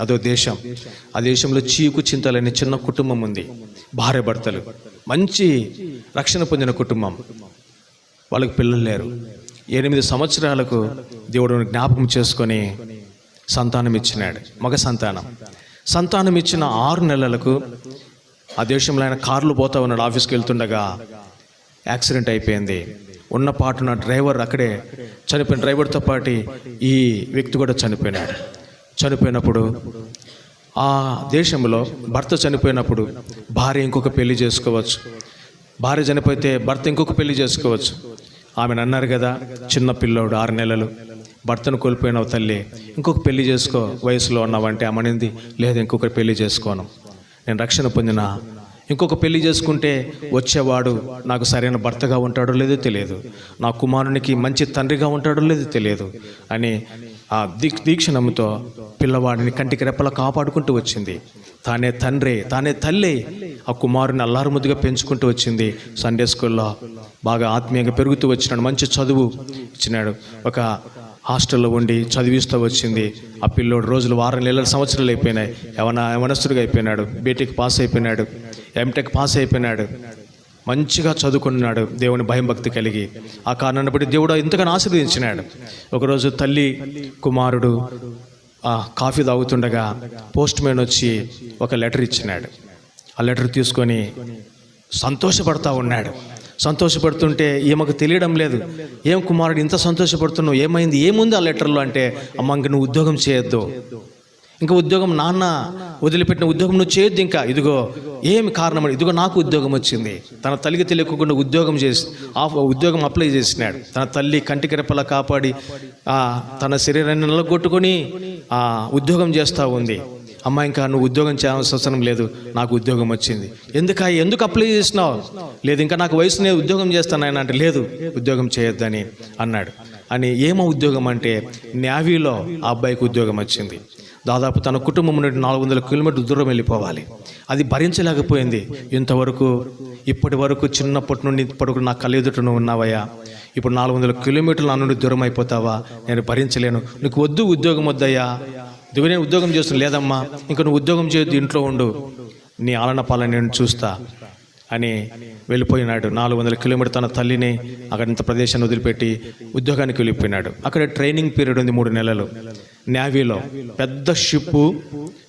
అదో దేశం. ఆ దేశంలో చీకు చింతలనే చిన్న కుటుంబం ఉంది. భార్య భర్తలు. మంచి రక్షణ పొందిన కుటుంబం. వాళ్ళకి పిల్లలు లేరు. ఎనిమిది సంవత్సరాలకు దేవుడు జ్ఞాపకం చేసుకొని సంతానం ఇచ్చినాడు. మగ సంతానం. సంతానం ఇచ్చిన ఆరు నెలలకు ఆ దేశంలో ఆయన కార్లు పోతా ఉన్నాడు. ఆఫీస్కి వెళ్తుండగా యాక్సిడెంట్ అయిపోయింది. ఉన్న పాటున డ్రైవర్ అక్కడే చనిపోయిన డ్రైవర్తో పాటు ఈ వ్యక్తి కూడా చనిపోయినాడు. చనిపోయినప్పుడు ఆ దేశంలో భర్త చనిపోయినప్పుడు భార్య ఇంకొక పెళ్ళి చేసుకోవచ్చు. భార్య చనిపోతే భర్త ఇంకొక పెళ్ళి చేసుకోవచ్చు. ఆమెను అన్నారు కదా చిన్న పిల్లోడు ఆరు నెలలు. భర్తను కోల్పోయిన తల్లి ఇంకొక పెళ్ళి చేసుకో వయసులో ఉన్నావంటే అమ్మనింది లేదు ఇంకొక పెళ్ళి చేసుకోను. నేను రక్షణ పొందిన ఇంకొక పెళ్ళి చేసుకుంటే వచ్చేవాడు నాకు సరైన భర్తగా ఉంటాడో లేదో తెలియదు. నా కుమారునికి మంచి తండ్రిగా ఉంటాడో లేదో తెలియదు. అని ఆ దీక్ష దీక్షణంతో పిల్లవాడిని కంటికి రెప్పలా కాపాడుకుంటూ వచ్చింది. తానే తండ్రి తానే తల్లి ఆ కుమారుని అల్లారుముద్దుగా పెంచుకుంటూ వచ్చింది. సండే స్కూల్లో బాగా ఆత్మీయంగా పెరుగుతూ వచ్చినాడు. మంచి చదువు ఇచ్చినాడు. ఒక హాస్టల్లో ఉండి చదివిస్తూ వచ్చింది. ఆ పిల్లోడు రోజులు వారం నెలల సంవత్సరాలు అయిపోయినాయి. యవన యవనస్తుడిగా అయిపోయినాడు. బీటెక్ పాస్ అయిపోయినాడు. ఎంటెక్ పాస్ అయిపోయినాడు. మంచిగా చదువుకున్నాడు దేవుని భయం భక్తి కలిగి. ఆ కారణాన్ని బట్టి దేవుడు ఇంతగానో ఆశీర్వదించినాడు. ఒకరోజు తల్లి కుమారుడు కాఫీ తాగుతుండగా పోస్ట్ మ్యాన్ వచ్చి ఒక లెటర్ ఇచ్చినాడు. ఆ లెటర్ తీసుకొని సంతోషపడతా ఉన్నాడు. సంతోషపడుతుంటే ఈమెకు తెలియడం లేదు. ఏం కుమారుడు ఇంత సంతోషపడుతున్నావు? ఏమైంది? ఏముంది ఆ లెటర్లో అంటే అమ్మ ఇంక నువ్వు ఉద్యోగం చేయొద్దు. ఇంకా ఉద్యోగం నాన్న వదిలిపెట్టిన ఉద్యోగం నువ్వు చేయొద్దు ఇంకా. ఇదిగో ఏమి కారణం ఇదిగో నాకు ఉద్యోగం వచ్చింది. తన తల్లికి తెలియకుండా ఉద్యోగం చేసి ఆఫ్ ఉద్యోగం అప్లై చేసినాడు. తన తల్లి కంటికి రెప్పలా కాపాడి తన శరీరాన్ని నిలగొట్టుకొని ఉద్యోగం చేస్తూ ఉంది. అమ్మ ఇంకా నువ్వు ఉద్యోగం చేయాల్సిన అవసరం లేదు. నాకు ఉద్యోగం వచ్చింది. ఎందుక ఎందుకు అప్లై చేసినావు లేదు ఇంకా నాకు వయసు నేను ఉద్యోగం చేస్తాను ఆయన అంటే లేదు ఉద్యోగం చేయొద్దని అన్నాడు. అని ఏమో ఉద్యోగం అంటే న్యావీలో ఆ అబ్బాయికి ఉద్యోగం వచ్చింది. దాదాపు తన కుటుంబం నుండి నాలుగు వందల కిలోమీటర్ల దూరం వెళ్ళిపోవాలి. అది భరించలేకపోయింది. ఇంతవరకు ఇప్పటి వరకు చిన్నప్పటి నుండి ఇప్పటి నా కళ్ళెదుట నువ్వు ఉన్నావయ్యా. ఇప్పుడు నాలుగు వందల కిలోమీటర్లు నా నుండి దూరం అయిపోతావా? నేను భరించలేను. నీకు వద్దు ఉద్యోగం వద్దయ్యా. ఇదిగో నేను ఉద్యోగం చేస్తున్నా. లేదమ్మా ఇంకా నువ్వు ఉద్యోగం చేయొద్దు ఇంట్లో ఉండు. నీ ఆలన పాలన నేను చూస్తా అని వెళ్ళిపోయినాడు. నాలుగు వందల కిలోమీటర్ తన తల్లిని అక్కడ ఇంత ప్రదేశాన్ని వదిలిపెట్టి ఉద్యోగానికి వెళ్ళిపోయినాడు. అక్కడ ట్రైనింగ్ పీరియడ్ ఉంది మూడు నెలలు. నేవీలో పెద్ద షిప్పు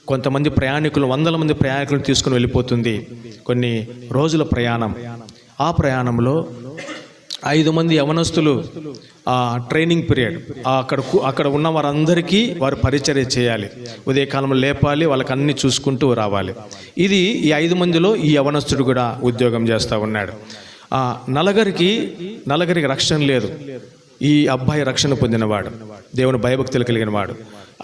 కొంతమంది ప్రయాణికులు వందల మంది ప్రయాణికులను తీసుకుని వెళ్ళిపోతుంది. కొన్ని రోజుల ప్రయాణం. ఆ ప్రయాణంలో ఐదు మంది యవనస్తులు ఆ ట్రైనింగ్ పీరియడ్ అక్కడ అక్కడ ఉన్న వారందరికీ వారు పరిచర్య చేయాలి. ఉదయకాలంలో లేపాలి వాళ్ళకి అన్ని చూసుకుంటూ రావాలి. ఇది ఈ ఐదు మందిలో ఈ యవనస్తుడు కూడా ఉద్యోగం చేస్తూ ఉన్నాడు. ఆ నలగరికి నలగరికి రక్షణ లేదు. ఈ అబ్బాయి రక్షణ పొందినవాడు దేవుని భయభక్తులు కలిగిన వాడు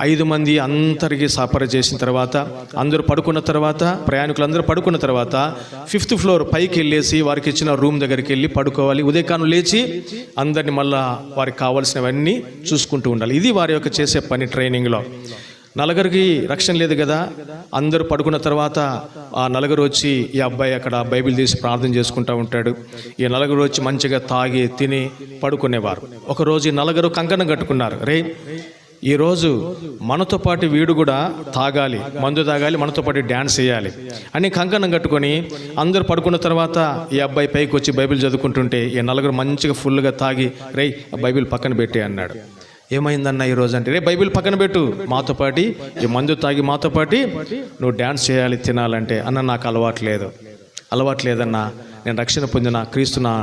ఐదు మంది అందరికీ సఫర్ చేసిన తర్వాత అందరూ పడుకున్న తర్వాత ప్రయాణికులు అందరూ పడుకున్న తర్వాత ఫిఫ్త్ ఫ్లోర్ పైకి వెళ్ళేసి వారికి ఇచ్చిన రూమ్ దగ్గరికి వెళ్ళి పడుకోవాలి. ఉదయకాను లేచి అందరిని మళ్ళా వారికి కావాల్సినవన్నీ చూసుకుంటూ ఉండాలి. ఇది వారి యొక్క చేసే పని ట్రైనింగ్లో. నలుగురికి రక్షణ లేదు కదా? అందరూ పడుకున్న తర్వాత ఆ నలుగురు వచ్చి ఈ అబ్బాయి అక్కడ బైబిల్ తీసి ప్రార్థన చేసుకుంటూ ఉంటాడు. ఈ నలుగురు వచ్చి మంచిగా తాగి తిని పడుకునేవారు. ఒకరోజు ఈ నలుగురు కంకణం కట్టుకున్నారు. రే ఈరోజు మనతో పాటు వీడు కూడా తాగాలి మందు తాగాలి మనతో పాటు డ్యాన్స్ చేయాలి అని కంకణం కట్టుకొని అందరు పడుకున్న తర్వాత ఈ అబ్బాయి పైకి వచ్చి బైబిల్ చదువుకుంటుంటే ఈ నలుగురు మంచిగా ఫుల్గా తాగి రేయ్ ఆ బైబిల్ పక్కన పెట్టి అన్నాడు. ఏమైందన్న ఈరోజు అంటే రే బైబిల్ పక్కన పెట్టు మాతో పాటి ఈ మందు తాగి మాతో పాటి నువ్వు డ్యాన్స్ చేయాలి తినాలంటే అన్న నాకు అలవాటు లేదు. అలవాటు లేదన్నా నేను రక్షణ పొందిన క్రీస్తు నా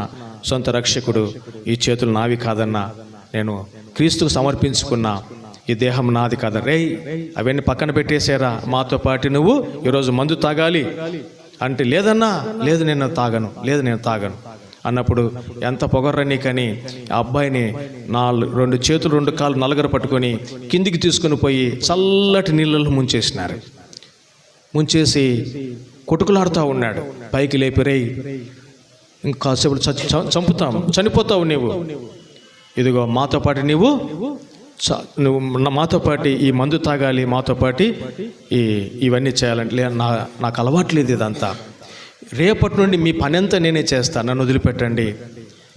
సొంత రక్షకుడు ఈ చేతులు నావి కాదన్నా నేను క్రీస్తుకు సమర్పించుకున్న ఈ దేహం నాది కాదు. రే అవన్నీ పక్కన పెట్టేశారా మాతో పాటు నువ్వు ఈరోజు మందు తాగాలి అంటే లేదన్నా లేదు నేను తాగను లేదు నేను తాగను. అన్నప్పుడు ఎంత పొగర్ర నీకని? ఆ అబ్బాయిని నాలుగు రెండు చేతులు రెండు కాళ్ళు నలగర పట్టుకొని కిందికి తీసుకుని పోయి చల్లటి నీళ్ళలో ముంచేసినారు. ముంచేసి కొట్టుకులాడుతూ ఉన్నాడు. పైకి లేపి ఇంకాసేపు చ- చంపుతాం. చనిపోతావు నీవు. ఇదిగో మాతో పాటు నీవు చ- నువ్వు నా- మాతో పాటు ఈ మందు తాగాలి మాతో పాటు ఈ ఇవన్నీ చేయాలంటే నా నాకు అలవాట్లేదు ఇదంతా. రేపటి నుండి మీ పనంతా నేనే చేస్తాను నన్ను వదిలిపెట్టండి.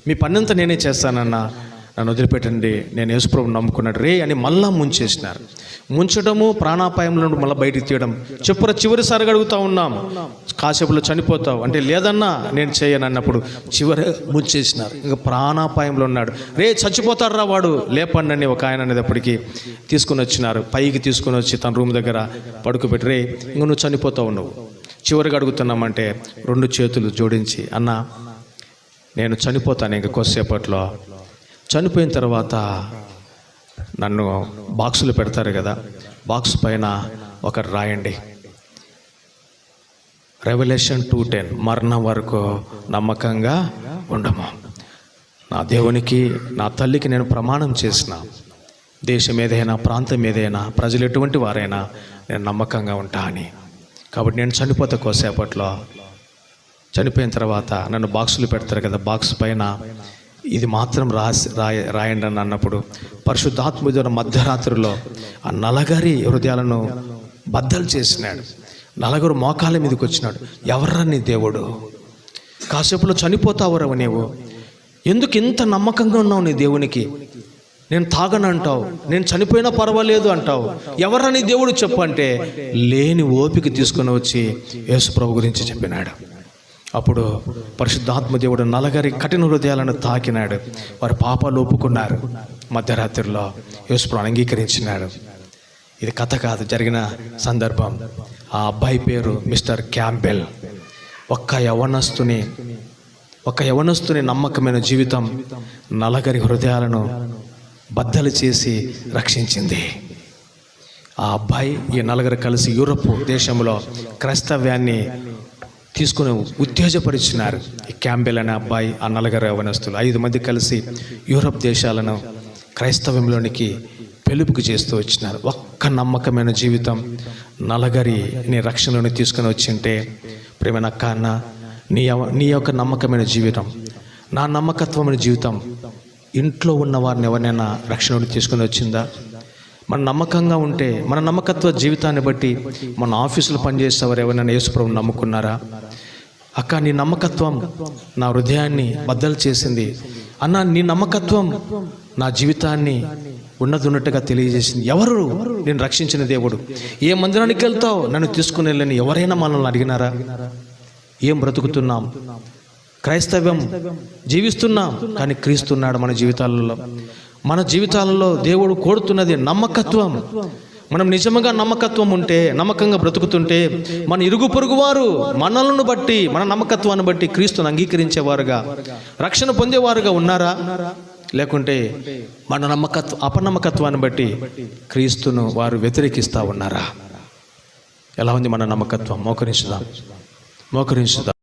మీ పనంతా నేనే చేస్తానన్నా. నన్ను వదిలిపెట్టండి. నేను యేసుప్రభు నమ్ముకున్నాడు. రే అని మళ్ళా ముంచేసినారు. ముంచడము ప్రాణాపాయంలో నుండి మళ్ళీ బయటికి తీయడం. చెప్పుర చివరిసారిగా అడుగుతా ఉన్నాం. కాసేపులో చనిపోతావు. అంటే లేదన్నా నేను చేయను అన్నప్పుడు చివరి ముంచేసినారు. ఇంకా ప్రాణాపాయంలో ఉన్నాడు. రే చచ్చిపోతారా వాడు. లేపండి అని ఒక ఆయన అనేటప్పటికీ తీసుకుని వచ్చినారు. పైకి తీసుకుని వచ్చి తన రూమ్ దగ్గర పడుకోబెట్టి రే ఇంక నువ్వు చనిపోతావు నువ్వు. చివరికి అడుగుతున్నామంటే రెండు చేతులు జోడించి అన్న నేను చనిపోతాను ఇంక కొద్దిసేపట్లో. చనిపోయిన తర్వాత నన్ను బాక్సులు పెడతారు కదా బాక్స్ పైన ఒకటి రాయండి. రెవల్యూషన్ టూ టెన్ మరణం వరకు నమ్మకంగా ఉండము. నా దేవునికి నా తల్లికి నేను ప్రమాణం చేసిన. దేశం ఏదైనా ప్రాంతం ఏదైనా ప్రజలు ఎటువంటి వారైనా నేను నమ్మకంగా ఉంటా అని. కాబట్టి నేను చనిపోతా కోసేపట్లో చనిపోయిన తర్వాత నన్ను బాక్సులు పెడతారు కదా బాక్స్ పైన ఇది మాత్రం రాసి రాయ రాయండి అని అన్నప్పుడు పరిశుద్ధాత్మ మధ్యరాత్రిలో ఆ నలగరి హృదయాలను బద్దలు చేసినాడు. నలుగురు మోకాల మీదకి వచ్చినాడు. ఎవర్రా నీ దేవుడు? కాసేపులో చనిపోతావురావు నీవు? ఎందుకు ఇంత నమ్మకంగా ఉన్నావు నీ దేవునికి? నేను తాగనంటావు నేను చనిపోయినా పర్వాలేదు అంటావు. ఎవరని దేవుడు చెప్పంటే లేని ఓపిక తీసుకుని వచ్చి యేసుప్రభు గురించి చెప్పినాడు. అప్పుడు పరిశుద్ధాత్మ దేవుడు నలగరి కఠిన హృదయాలను తాకినాడు. వారి పాపాలు ఒప్పుకున్నారు. మధ్యరాత్రిలో యేసుప్రభు అంగీకరించినాడు. ఇది కథ కాదు జరిగిన సందర్భం. ఆ అబ్బాయి పేరు మిస్టర్ క్యాంపెల్. ఒక్క యవనస్తుని ఒక యవనస్తుని నమ్మకమైన జీవితం నలగరి హృదయాలను బద్దలు చేసి రక్షించింది. ఆ అబ్బాయి ఈ నలుగురు కలిసి యూరప్ దేశంలో క్రైస్తవ్యాన్ని తీసుకుని ఉత్తేజపరిచినారు. ఈ క్యాంబెల్ అనే అబ్బాయి ఆ నలుగురు యవనస్తులు ఐదు మంది కలిసి యూరప్ దేశాలను క్రైస్తవంలోనికి పెలుపుకు చేస్తూ వచ్చినారు. ఒక్క నమ్మకమైన జీవితం నలగరి నీ రక్షణలోని తీసుకుని వచ్చింటే ప్రేమ నక్క అన్న నీ నీ యొక్క నమ్మకమైన జీవితం నా నమ్మకత్వమైన జీవితం ఇంట్లో ఉన్న వారిని ఎవరినైనా రక్షణలోకి తీసుకుని వచ్చిందా? మన నమ్మకంగా ఉంటే మన నమ్మకత్వ జీవితాన్ని బట్టి మన ఆఫీసులో పనిచేసేవారు ఎవరైనా యేసుప్రభు నమ్ముకున్నారా? అక్క నీ నమ్మకత్వం నా హృదయాన్ని బద్దలు చేసింది. అన్న నీ నమ్మకత్వం నా జీవితాన్ని ఉన్నదున్నట్టుగా తెలియజేసింది. ఎవరు? నేను రక్షించిన దేవుడు. ఏ మందిరానికి వెళ్తావు? నన్ను తీసుకుని వెళ్ళని ఎవరైనా మనల్ని అడిగినారా? ఏం బ్రతుకుతున్నాం? క్రైస్తవ్యం జీవిస్తున్నాం కానీ క్రీస్తున్నాడు మన జీవితాలలో. మన జీవితాలలో దేవుడు కోరుతున్నది నమ్మకత్వం. మనం నిజంగా నమ్మకత్వం ఉంటే నమ్మకంగా బ్రతుకుతుంటే మన ఇరుగు పొరుగు వారు మనలను బట్టి మన నమ్మకత్వాన్ని బట్టి క్రీస్తుని అంగీకరించేవారుగా రక్షణ పొందేవారుగా ఉన్నారా? లేకుంటే మన నమ్మకత్వ అపనమ్మకత్వాన్ని బట్టి క్రీస్తును వారు వ్యతిరేకిస్తూ ఉన్నారా? ఎలా ఉంది మన నమ్మకత్వం? మోకరించుదాం. మోకరించుదాం.